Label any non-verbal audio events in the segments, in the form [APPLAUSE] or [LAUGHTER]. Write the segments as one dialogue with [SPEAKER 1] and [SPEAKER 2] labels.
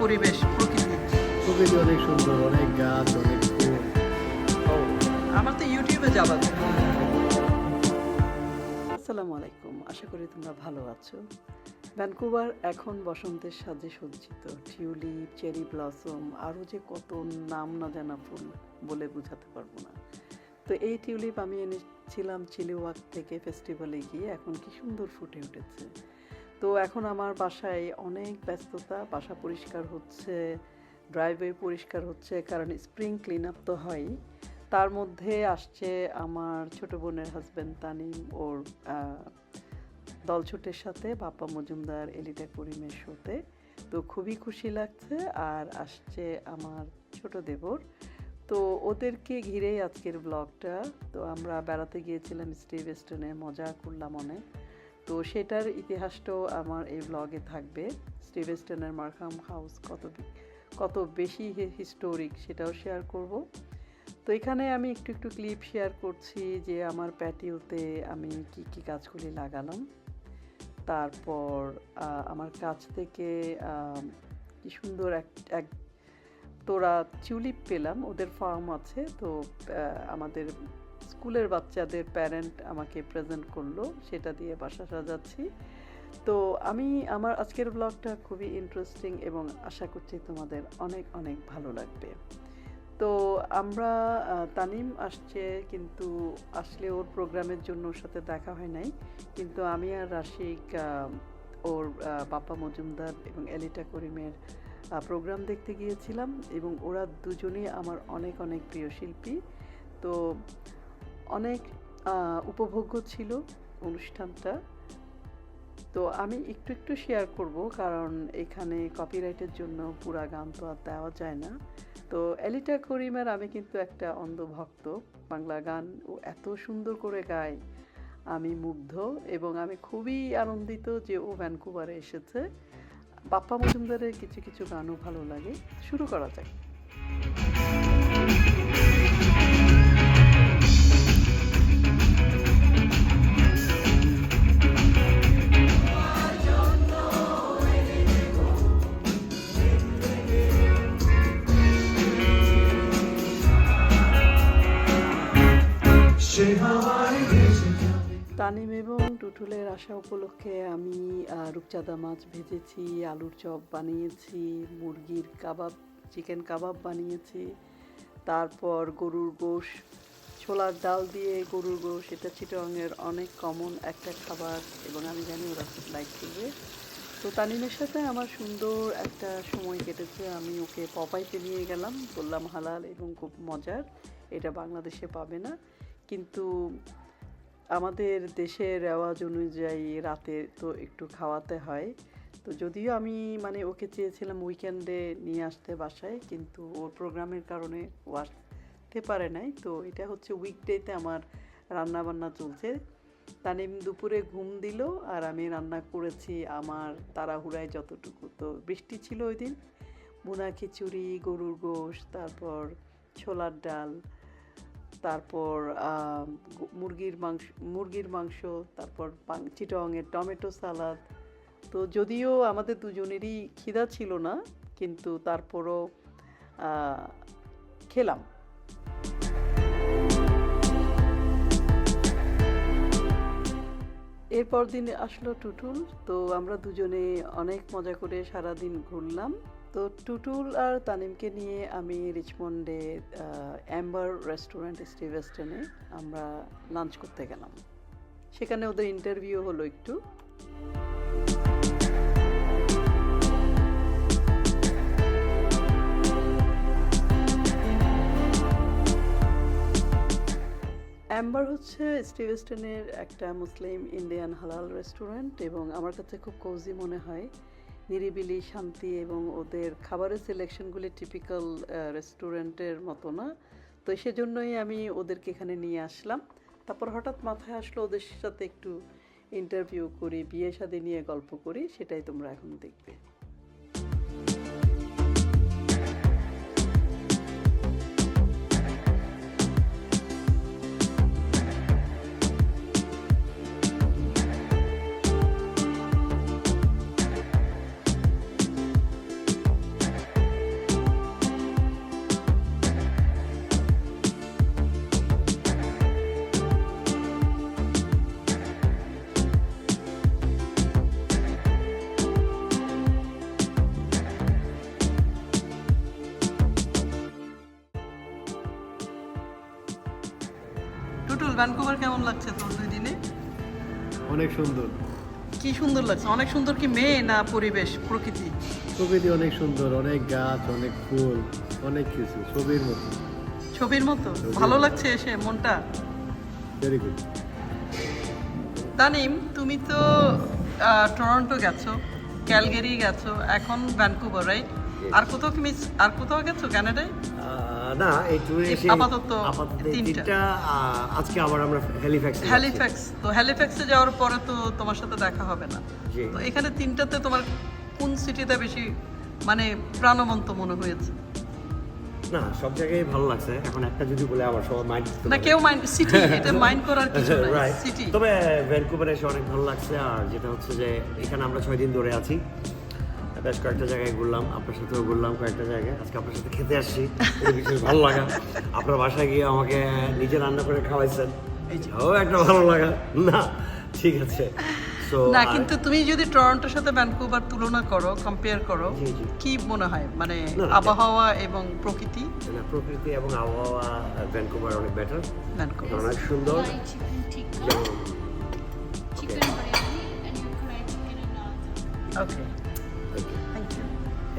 [SPEAKER 1] পরিবেশ প্রকৃতি।
[SPEAKER 2] প্রকৃতি অনেক সুন্দর অনেক গাছ অনেক ফুল।
[SPEAKER 1] আমার তো ইউটিউবে যাবা
[SPEAKER 3] আসসালামু আলাইকুম আশা করি তোমরা ভালো আছো। ভ্যানকুভার এখন বসন্তের সাজে সজ্জিত। টিউলিপ চেরি ব্লসম আরও যে কত নাম না জানা ফুল বলে বোঝাতে পারব না। তো এই টিউলিপ আমি এনেছিলাম চিলিওয়াক থেকে ফেস্টিভ্যালে গিয়ে এখন কি সুন্দর ফুটে উঠেছে। তো এখন আমার বাসায় অনেক ব্যস্ততা, বাসা পরিষ্কার হচ্ছে ড্রাইভওয়ে পরিষ্কার হচ্ছে, কারণ স্প্রিং ক্লিন আপ তো হয়ই। তার মধ্যে আসছে আমার ছোট বোনের হাজব্যান্ড তানিম, ওর দলছুটের সাথে বাপ্পা মজুমদার এলিটা করিমের শোতে। তো খুবই খুশি লাগছে, আর আসছে আমার ছোট দেবর। তো ওদেরকে ঘিরেই আজকের ব্লগটা তো আমরা বেড়াতে গিয়েছিলাম স্টিভ ওয়েস্টার্নে মজা করলাম অনেক। তো সেটার ইতিহাসটাও আমার এই ব্লগে থাকবে। স্টিভ ওয়েস্টার্নের মার্কাম হাউস কত কত বেশি হিস্টোরিক সেটাও শেয়ার করব। তো এখানে আমি একটু একটু ক্লিপ শেয়ার করছি যে আমার প্যাটিওতে আমি কি কি গাছগুলি লাগালাম। তারপর আমার কাছ থেকে কি সুন্দর এক এক তোরা টিউলিপ পেলাম। ওদের ফার্ম আছে, তো আমাদের স্কুলের বাচ্চাদের প্যারেন্ট আমাকে প্রেজেন্ট করল, সেটা দিয়ে বাসা সাজাচ্ছি। তো আমি, আমার আজকের ব্লগটা খুবই ইন্টারেস্টিং এবং আশা করছি তোমাদের অনেক অনেক ভালো লাগবে। তো আমরা তানিম আসছে, কিন্তু আসলে ওর প্রোগ্রামের জন্য ওর সাথে দেখা হয় নাই। কিন্তু আমি আর রাশিক ওর বাপ্পা মজুমদার এবং এলিটা করিমের প্রোগ্রাম দেখতে গিয়েছিলাম এবং ওরা দুজনেই আমার অনেক অনেক প্রিয় শিল্পী। তো অনেক উপভোগ্য ছিল অনুষ্ঠানটা। তো আমি একটু একটু শেয়ার করব কারণ এখানে কপিরাইটের জন্য পুরা গান তো আর দেওয়া যায় না। তো এলিটা করিমের আমি কিন্তু একটা অন্ধভক্ত। বাংলা গান ও এত সুন্দর করে গায়। আমি মুগ্ধ এবং আমি খুবই আনন্দিত যে ও ভ্যানকুভারে এসেছে। বাপ্পা মজুমদারের কিছু কিছু গানও ভালো লাগে। শুরু করা যাক। তানিম এবং টুটুলের আসা উপলক্ষে আমি রূপচাঁদা মাছ ভেজেছি, আলুর চপ বানিয়েছি, মুরগির কাবাব, চিকেন কাবাব বানিয়েছি, তারপর গরুর গোশ, ছোলার ডাল দিয়ে গরুর গোশ। এটা চিটংয়ের অনেক কমন একটা খাবার এবং আমি জানি ওরা খুব লাইক করবে। তো তানিমের সাথে আমার সুন্দর একটা সময় কেটেছে। আমি ওকে পপাইতে নিয়ে গেলাম, বললাম হালাল এবং খুব মজার। এটা বাংলাদেশে পাবে না। কিন্তু আমাদের দেশের রেওয়াজ অনুযায়ী রাতে তো একটু খাওয়াতে হয়। তো যদিও আমি মানে ওকে চেয়েছিলাম উইকেন্ডে নিয়ে আসতে বাসায়, কিন্তু ওর প্রোগ্রামের কারণে ও আসতে পারে নাই। তো এটা হচ্ছে উইকডেতে আমার রান্না বান্না চলছে। তানিম দুপুরে ঘুম দিল আর আমি রান্না করেছি আমার তাড়াহুড়ায় যতটুকু। তো বৃষ্টি ছিল ওই দিন। বুনা খিচুড়ি, গরুর গোশ, তারপর ছোলার ডাল তারপর মুরগির মাংস মুরগির মাংস, তারপর চিটংয়ের টমেটো সালাদ। তো যদিও আমাদের দুজনেরই খিদা ছিল না, কিন্তু তারপরও খেলাম। এরপর দিন আসলো টুটুল, তো আমরা দুজনে অনেক মজা করে সারা দিন ঘুরলাম। তো টুটুল আর তানিমকে নিয়ে আমি রিচমন্ডে অ্যাম্বার রেস্টুরেন্ট স্টিভেস্টনে আমরা লাঞ্চ করতে গেলাম। সেখানে ওদের ইন্টারভিউ হলো একটু। অ্যাম্বার হচ্ছে স্টিভেস্টনের একটা মুসলিম ইন্ডিয়ান হালাল রেস্টুরেন্ট এবং আমার কাছে খুব কৌজি মনে হয়। নিরিবিলি, শান্তি এবং ওদের খাবারের সিলেকশনগুলি টিপিক্যাল রেস্টুরেন্টের মতো না। তো সেজন্যই আমি ওদেরকে এখানে নিয়ে আসলাম। তারপর হঠাৎ মাথায় আসলো ওদের সাথে একটু ইন্টারভিউ করি, বিয়ে সাদী নিয়ে গল্প করি, সেটাই তোমরা এখন দেখবে। ভ্যানকুভার কেমন লাগছে তোর দুই দিনে?
[SPEAKER 2] অনেক সুন্দর।
[SPEAKER 3] কি সুন্দর লাগছে? অনেক সুন্দর কি মেয়ে না পরিবেশ প্রকৃতি?
[SPEAKER 2] প্রকৃতি অনেক সুন্দর অনেক গাছ অনেক ফুল অনেক কিছু ছবির মতো।
[SPEAKER 3] ছবির মতো? ভালো লাগছে এসে মনটা?
[SPEAKER 2] ভেরি গুড
[SPEAKER 3] তানিম তুমি তো টরন্টো গেছো ক্যালগেরি গেছো এখন ভ্যানকুভার রাইট আর কোথাও কি মিস আর কোথাও গেছো কানাডায়
[SPEAKER 4] না এই ট্যুরে এসে
[SPEAKER 3] আপাতত
[SPEAKER 4] আপাতত
[SPEAKER 3] তিনটা।
[SPEAKER 4] আজকে আবার আমরা হ্যালিফ্যাক্স
[SPEAKER 3] হ্যালিফ্যাক্স তো হ্যালিফ্যাক্সে যাওয়ার পরে তো তোমার সাথে দেখা হবে না। তো এখানে তিনটাতে তোমার কোন সিটিতে বেশি মানে প্রাণবন্ত মনে হয়েছে?
[SPEAKER 4] না সব জায়গায় ভালো লাগছে। এখন একটা যদি বলে আমার সবাই মাইন্ড
[SPEAKER 3] না কেউ মাইন্ড সিটি [LAUGHS] এটা মাইন্ড করার কিছু নাই সিটি
[SPEAKER 4] তবে ভ্যানকুভারে এসে অনেক ভালো লাগছে। আর যেটা হচ্ছে যে এখানে আমরা ছয় দিন ধরে আছি। বেশ কয়েকটা জায়গায় ঘুরলাম আপনার সাথেও ঘুরলাম কয়েকটা জায়গায়। আজকে আপনার সাথে খেতে আসছি বিশেষ ভালো লাগা। আপনার বাসায় গিয়ে আমাকে নিজে রান্না করে খাওয়াইছেন ও একটা ভালো লাগা। না ঠিক আছে।
[SPEAKER 3] না কিন্তু তুমি যদি টরন্টোর সাথে ভ্যানকুভার তুলনা করো কম্পেয়ার করো। কি মনে হয়? মানে আবহাওয়া এবং প্রকৃতি?
[SPEAKER 4] প্রকৃতি এবং আবহাওয়া ভ্যানকুভার অনেক বেটার
[SPEAKER 3] ভ্যানকুভার।
[SPEAKER 4] অনেক সুন্দর।
[SPEAKER 5] Thai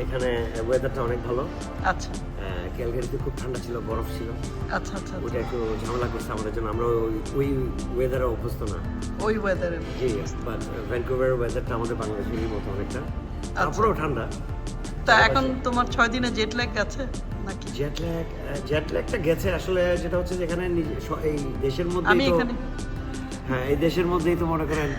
[SPEAKER 4] এখানে ওয়েদারটা অনেক ভালো।
[SPEAKER 3] আচ্ছা।
[SPEAKER 4] ক্যালগারিতে খুব ঠান্ডা ছিল বরফ ছিল।
[SPEAKER 3] আচ্ছা আচ্ছা
[SPEAKER 4] ওটা
[SPEAKER 3] আচ্ছা
[SPEAKER 4] একটু ঝামেলা করছে আমাদের জন্য। আমরা ওই- ওয়েদারে অভ্যস্ত না।
[SPEAKER 3] ওই ওয়েদারে
[SPEAKER 4] জি বাট ভ্যানকুভারের ওয়েদারটা আমাদের বাংলাদেশেরই মতো অনেকটা। তারপরেও ঠান্ডা।
[SPEAKER 3] তা এখন তোমার ছয় দিনে জেট ল্যাগ গেছে নাকি?
[SPEAKER 4] জেট ল্যাগ জেট ল্যাগটা গেছে আসলে যেটা হচ্ছে যেখানে এই দেশের মধ্যে
[SPEAKER 3] আমি এখানে।
[SPEAKER 4] হ্যাঁ এই দেশের মধ্যেই তো মনে করেন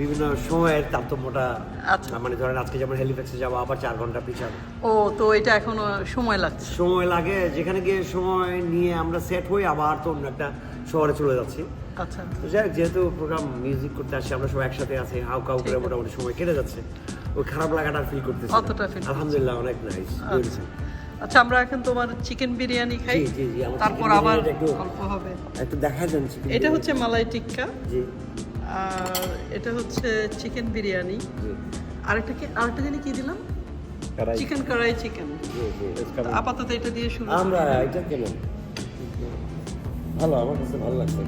[SPEAKER 4] বিভিন্ন সময়ের তারতম্যটা
[SPEAKER 3] আচ্ছা।
[SPEAKER 4] মানে ধরেন আজকে যেমন হেলিফ্যাক্সে যাব আবার চার ঘণ্টা পিছাব।
[SPEAKER 3] ও তো এটা এখনও সময় লাগছে।
[SPEAKER 4] সময় লাগে যেখানে গিয়ে সময় নিয়ে আমরা সেট হই আবার তো অন্য একটা শহরে চলে যাচ্ছি।
[SPEAKER 3] আচ্ছা।
[SPEAKER 4] তো যাই যেহেতু প্রোগ্রাম মিউজিক করতে আসছি আমরা সবাই একসাথে আছি হাউ কাউ করে মোটামুটি সময় কেটে যাচ্ছে। ওই খারাপ লাগাটা ফিল করতেছি
[SPEAKER 3] অতটা করতেছি
[SPEAKER 4] আলহামদুলিল্লাহ অনেক নাইস
[SPEAKER 3] আচ্ছা। আচ্ছা আমরা এখন তোমার চিকেন বিরিয়ানি খাই। তারপর আবার অল্প হবে।
[SPEAKER 4] একটু দেখা যান
[SPEAKER 3] এটা হচ্ছে মালাই টিক্কা।
[SPEAKER 4] জি।
[SPEAKER 3] আর এটা হচ্ছে চিকেন বিরিয়ানি। আরেকটা কি আরেকটা জানি কি দিলাম? চিকেন কড়াই চিকেন আপাতত এটা দিয়ে শুরু
[SPEAKER 4] আমরা এটা কেমন? ভালো আমার কাছে ভালো লাগছে।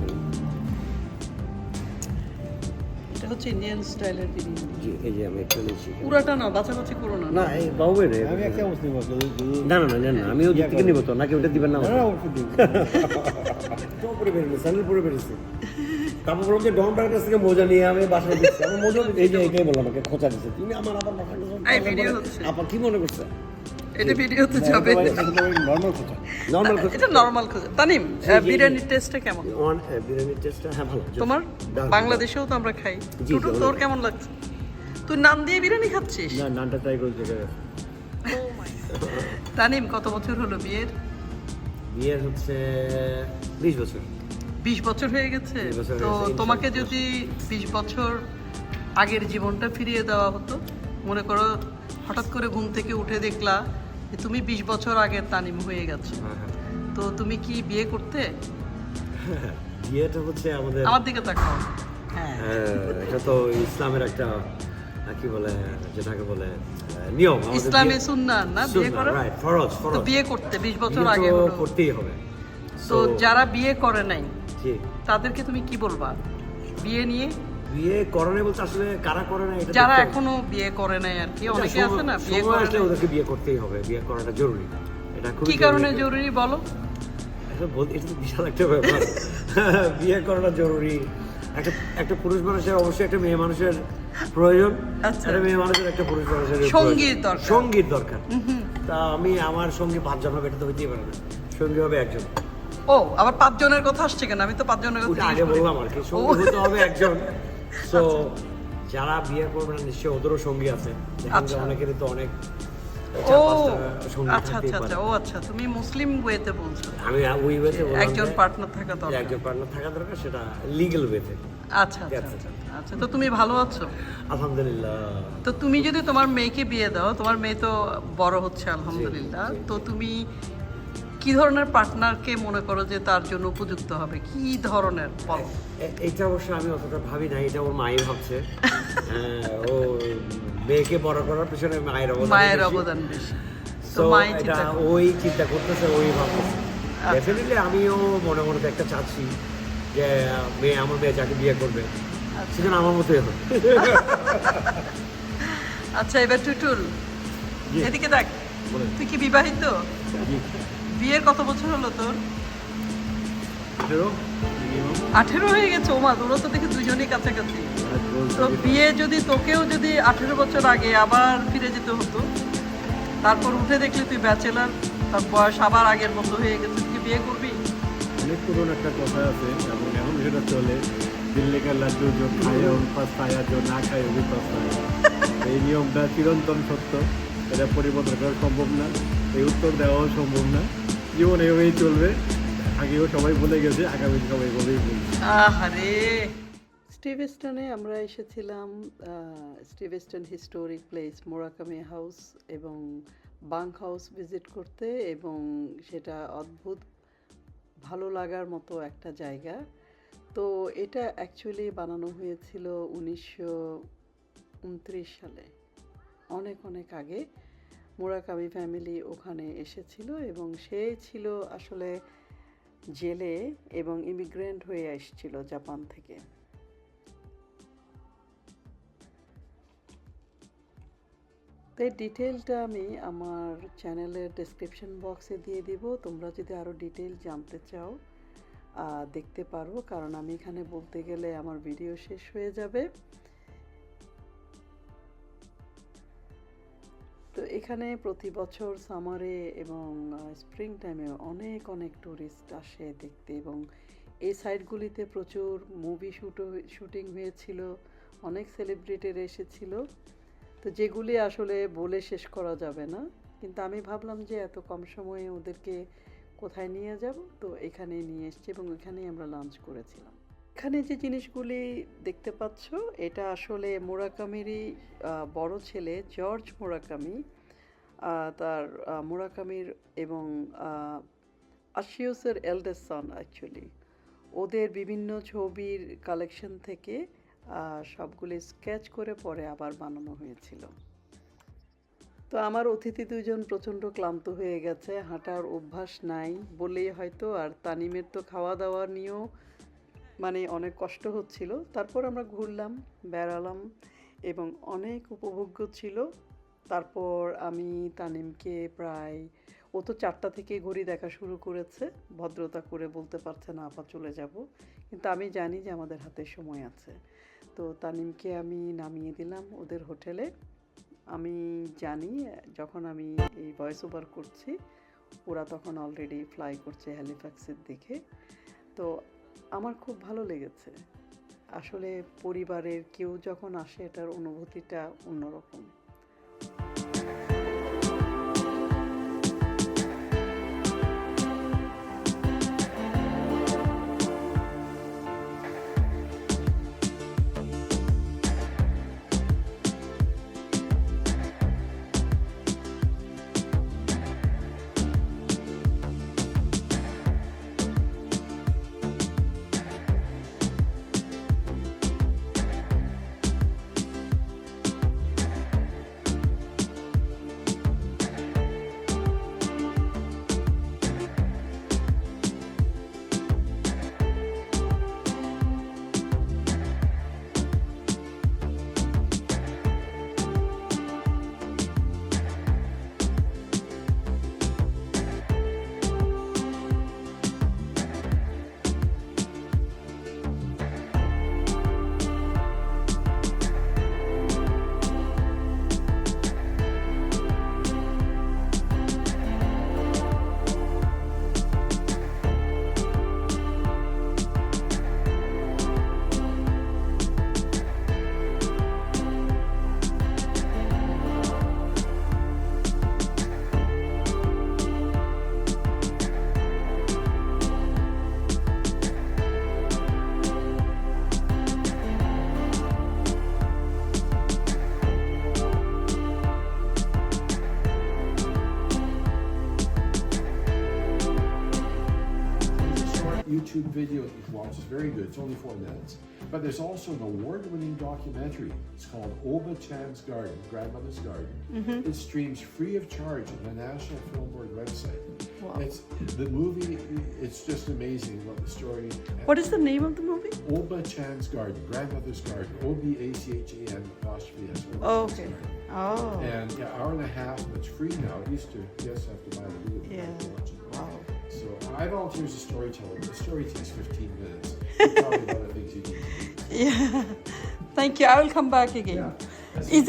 [SPEAKER 3] এটা হচ্ছে ইন্ডিয়ান স্টাইলের বিরিয়ানি।
[SPEAKER 4] জি এই যে আমি একটু নিচ্ছি।
[SPEAKER 3] পুরাটা না বাছাবাছি করো না।
[SPEAKER 4] না এই বাবু রে।
[SPEAKER 2] আমি একটা যদি-
[SPEAKER 4] না না না না, আমি ওদিক থেকে নিব তো নাকি ওটা দিবেন না
[SPEAKER 2] না, দিব। [LAUGHS]
[SPEAKER 4] তো পরে বেরিয়েছে স্যান্ডেল পরে বেরিয়েছে। তারপর বললাম যে ডনটার কাছ থেকে মোজা নিয়ে আমি বাসায় দিচ্ছি। আমার মোজা এই যে এটাই বললাম আমাকে খোঁচা দিচ্ছে। তুমি আমার আবার আপা কি মনে করছে?
[SPEAKER 3] এটা ভিডিওতে যাবে
[SPEAKER 2] এটা
[SPEAKER 4] নর্মাল
[SPEAKER 3] তানিম
[SPEAKER 4] জি।
[SPEAKER 3] বিরিয়ানির টেস্টটা কেমন?
[SPEAKER 4] অন বিরিয়ানির টেস্টটা হ্যাঁ ভালো।
[SPEAKER 3] তোমার? বাংলাদেশেও তো আমরা খাই। টুটু তোর কেমন লাগছে? তুই নাম দিয়ে বিরিয়ানি খাচ্ছিস?
[SPEAKER 2] না, নানটা।
[SPEAKER 3] তানিম কত বছর হলো বিয়ের?
[SPEAKER 4] বিয়ের হচ্ছে বিশ বছর।
[SPEAKER 3] বিশ বছর হয়ে গেছে। তো তোমাকে যদি বিশ বছর আগের জীবনটা ফিরিয়ে দেওয়া হতো মনে করো হঠাৎ করে ঘুম থেকে উঠে দেখলা যে তুমি বিশ বছর আগের তানিম হয়ে গেছো।
[SPEAKER 4] হ্যাঁ হ্যাঁ।
[SPEAKER 3] তো তুমি কি বিয়ে করতে? [LAUGHS]
[SPEAKER 4] বিয়েটা হচ্ছে আমাদের
[SPEAKER 3] আমার দিকে তাকাও। হ্যাঁ।
[SPEAKER 4] হ্যাঁ, এটা তো ইসলামের একটা কি বলে যেটাকে বলে নিয়ম।
[SPEAKER 3] ইসলামে
[SPEAKER 4] বিয়ে-
[SPEAKER 3] সুন্না না বিয়ে
[SPEAKER 4] সুন্নাহ,
[SPEAKER 3] করা?
[SPEAKER 4] ফরজ ফরজ।
[SPEAKER 3] বিয়ে করতে বিশ বছর আগে
[SPEAKER 4] করতেই হবে।
[SPEAKER 3] তো যারা বিয়ে করে নাই
[SPEAKER 4] জি
[SPEAKER 3] তাদেরকে তুমি কি বলবা? বিয়ে নিয়ে?
[SPEAKER 4] বিয়ে করে নাই বলতে আসলে কারা করে না এটা
[SPEAKER 3] যারা এখনও বিয়ে করে নাই আর কি অনেকে আছে না বিয়ে করে
[SPEAKER 4] আসলে ওদেরকে বিয়ে করতেই হবে বিয়ে করাটা জরুরি। এটা
[SPEAKER 3] কি কারণে
[SPEAKER 4] জরুরি।
[SPEAKER 3] বলো?
[SPEAKER 4] এটা বল- এটা তো বিশাল একটা ব্যাপার। [LAUGHS] বিয়ে করাটা জরুরি। একটা একটা পুরুষ মানুষের অবশ্যই একটা মেয়ে মানুষের প্রয়োজন।
[SPEAKER 3] আচ্ছা।
[SPEAKER 4] একটা মেয়ে মানুষের একটা পুরুষ মানুষের প্রয়োজন।
[SPEAKER 3] দরকার।
[SPEAKER 4] সঙ্গীর দরকার। তা আমি আমার সঙ্গী পাঁচজন হবে এটা তো হইতেই পারে না। সঙ্গী হবে একজন।
[SPEAKER 3] ও আবার পাঁচজনের কথা আসছে কেন? আমি তো পাঁচজনের কথা
[SPEAKER 4] আগে বললাম আর কি সঙ্গী হতে হবে একজন। [LAUGHS] সো যারা বিয়ে করবে না নিশ্চয়ই ওদেরও সঙ্গী আছে।
[SPEAKER 3] আচ্ছা।
[SPEAKER 4] অনেকেরই তো অনেক
[SPEAKER 3] ও আচ্ছা আচ্ছা আচ্ছা। ও আচ্ছা তুমি মুসলিম ওয়েতে বলছো।
[SPEAKER 4] আমি ওই ওয়েতে
[SPEAKER 3] একজন পার্টনার থাকা দরকার।
[SPEAKER 4] একজন পার্টনার থাকা দরকার সেটা লিগ্যাল ওয়েতে
[SPEAKER 3] আচ্ছা আচ্ছা আচ্ছা আচ্ছা। তো তুমি ভালো আছো?
[SPEAKER 4] আলহামদুলিল্লাহ।
[SPEAKER 3] তো তুমি যদি তোমার মেয়েকে বিয়ে দাও তোমার মেয়ে তো বড় হচ্ছে আলহামদুলিল্লাহ। তো তুমি কি ধরনের পার্টনারকে মনে করো যে তার জন্য উপযুক্ত হবে? কি ধরনের? বলো।
[SPEAKER 4] এ- এইটা অবশ্য আমি অতটা ভাবি না এটা ওর মাই ভাবছে। হ্যাঁ, ও মেয়েকে বড় করার পিছনে মায়ের অবদান
[SPEAKER 3] মায়ের অবদান বেশি। তো
[SPEAKER 4] এটা
[SPEAKER 3] চিন্তা
[SPEAKER 4] ওই চিন্তা করতেছে ওই ভাবতেছে।
[SPEAKER 3] আচ্ছা।
[SPEAKER 4] ডেফিনেটলি আমিও মনে মনে একটা চাচ্ছি যে মেয়ে আমার মেয়ে যাকে বিয়ে করবে সেখানে আমার মতোই হবে।
[SPEAKER 1] আচ্ছা এবার টুটুল। এদিকে দেখ তুই কি বিবাহিত? বিয়ের কত বছর হলো তোর?
[SPEAKER 2] আঠেরো
[SPEAKER 1] হয়ে গেছে ওমা তোরা তো দেখি দুজনেই কাছাকাছি। তো বিয়ে যদি তোকেও যদি আঠেরো বছর আগে আবার ফিরে যেতে হতো তারপর উঠে দেখলি তুই ব্যাচেলার তার বয়স আবার আগের মতো হয়ে গেছে তুই বিয়ে করবি?
[SPEAKER 2] অনেক পুরনো একটা কথা আছে এবং এখন সেটা চলে দিল্লি কা লাড্ডু জো খায় উন পাস খায়া জো না খায় ওই পাস খায় এই নিয়মটা চিরন্তন সত্য এটা পরিবর্তন করা সম্ভব না। এই উত্তর দেওয়াও সম্ভব না। জীবন এভাবেই চলবে। আগেও সবাই বলে গেছে আগামী সবাই এভাবেই বলবে
[SPEAKER 1] আহারে!
[SPEAKER 3] স্টিভেস্টনে আমরা এসেছিলাম Steveston historic place Murakami house এবং বাঙ্ক হাউস ভিজিট করতে এবং সেটা অদ্ভুত ভালো লাগার মতো একটা জায়গা। তো এটা অ্যাকচুয়ালি বানানো হয়েছিল উনিশশো উনত্রিশ সালে অনেক অনেক আগে। মোরাকামি ফ্যামিলি ওখানে এসেছিল এবং সে ছিল আসলে জেলে এবং ইমিগ্রেন্ট হয়ে এসেছিল জাপান থেকে। এই ডিটেলটা আমি আমার চ্যানেলের ডেসক্রিপশন বক্সে দিয়ে দিব, তোমরা যদি আরও ডিটেল জানতে চাও দেখতে পারো, কারণ আমি এখানে বলতে গেলে আমার ভিডিও শেষ হয়ে যাবে। এখানে প্রতি বছর সামারে এবং স্প্রিং টাইমে অনেক অনেক টুরিস্ট আসে দেখতে এবং এই সাইটগুলিতে প্রচুর মুভি শুটও শুটিং হয়েছিল, অনেক সেলিব্রিটিরা এসেছিল। তো যেগুলি আসলে বলে শেষ করা যাবে না, কিন্তু আমি ভাবলাম যে এত কম সময়ে ওদেরকে কোথায় নিয়ে যাব? তো এখানে নিয়ে এসেছি এবং এখানেই আমরা লাঞ্চ করেছিলাম। এখানে যে জিনিসগুলি দেখতে পাচ্ছ, এটা আসলে মোরাকামিরই বড় ছেলে, জর্জ মোরাকামি তার মোরাকামির এবং আশিউসের এলডেস্ট সন অ্যাকচুয়ালি ওদের বিভিন্ন ছবির কালেকশন থেকে সবগুলি স্কেচ করে পরে আবার বানানো হয়েছিল। তো আমার অতিথি দুজন প্রচণ্ড ক্লান্ত হয়ে গেছে, হাঁটার অভ্যাস নাই বলেই হয়তো, আর তানিমের তো খাওয়া দাওয়া নিয়েও মানে অনেক কষ্ট হচ্ছিল। তারপর আমরা ঘুরলাম, বেড়ালাম এবং অনেক উপভোগ্য ছিল। তারপর আমি তানিমকে প্রায়, ও তো চারটা থেকে ঘড়ি দেখা শুরু করেছে, ভদ্রতা করে বলতে পারছে না, আপা চলে যাব। কিন্তু আমি জানি যে আমাদের হাতে সময় আছে। তো তানিমকে আমি নামিয়ে দিলাম ওদের হোটেলে। আমি জানি, যখন আমি এই ভয়েস ওভার করছি, ওরা তখন অলরেডি ফ্লাই করছে হ্যালিফ্যাক্সের দিকে। তো আমার খুব ভালো লেগেছে। আসলে পরিবারের কেউ যখন আসে, এটার অনুভূতিটা অন্যরকম।
[SPEAKER 6] YouTube video that you can watch. It's very good. It's only four minutes. But there's also an award-winning documentary. It's called Oba Chan's Garden, Grandmother's Garden. Mm-hmm. It streams free of charge on the National Film Board website. It's the movie. It's just amazing what the story.
[SPEAKER 3] What is the name of the movie?
[SPEAKER 6] Oba Chan's Garden, Grandmother's Garden. O B A C H A N apostrophe S.
[SPEAKER 3] Oh, okay.
[SPEAKER 6] Garden.
[SPEAKER 3] Oh,
[SPEAKER 6] And yeah, hour and a half, but it's free now. It used to, yes, have to buy the video.
[SPEAKER 3] Yeah.
[SPEAKER 6] I volunteer as a storyteller. The story takes 15 minutes. [LAUGHS] Probably other things you need to do.
[SPEAKER 3] Yeah. Thank you. I will come back again.
[SPEAKER 6] Yeah.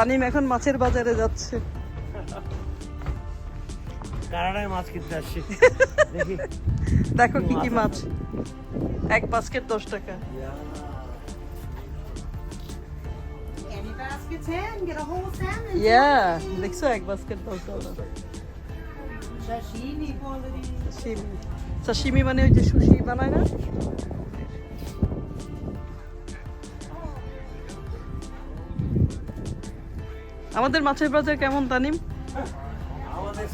[SPEAKER 3] Tanim এখন মাছের বাজারে যাচ্ছে।
[SPEAKER 4] কানাডায় মাছ কিনতে আসছি। দেখো।
[SPEAKER 3] কি কি মাছ এক বাস্কেট দশ টাকা।
[SPEAKER 7] Any basket 10, get a whole salmon.
[SPEAKER 3] ইয়া দেখছ এক বাস্কেট দশ ডলার সাশিমি মানে ওই যে সুশি বানায় না? আমাদের মাছের বাজার কেমন তানিম?
[SPEAKER 4] না আমাদের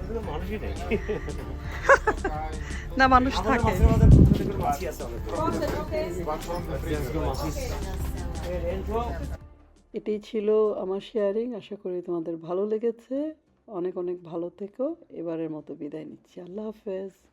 [SPEAKER 4] ওগুলো মানুষই নেই। [LAUGHS]
[SPEAKER 3] না মানুষ থাকে। এটাই ছিল আমার শেয়ারিং আশা করি তোমাদের ভালো লেগেছে। অনেক অনেক ভালো থেকো। এবারের মতো বিদায় নিচ্ছি। আল্লাহ হাফেজ।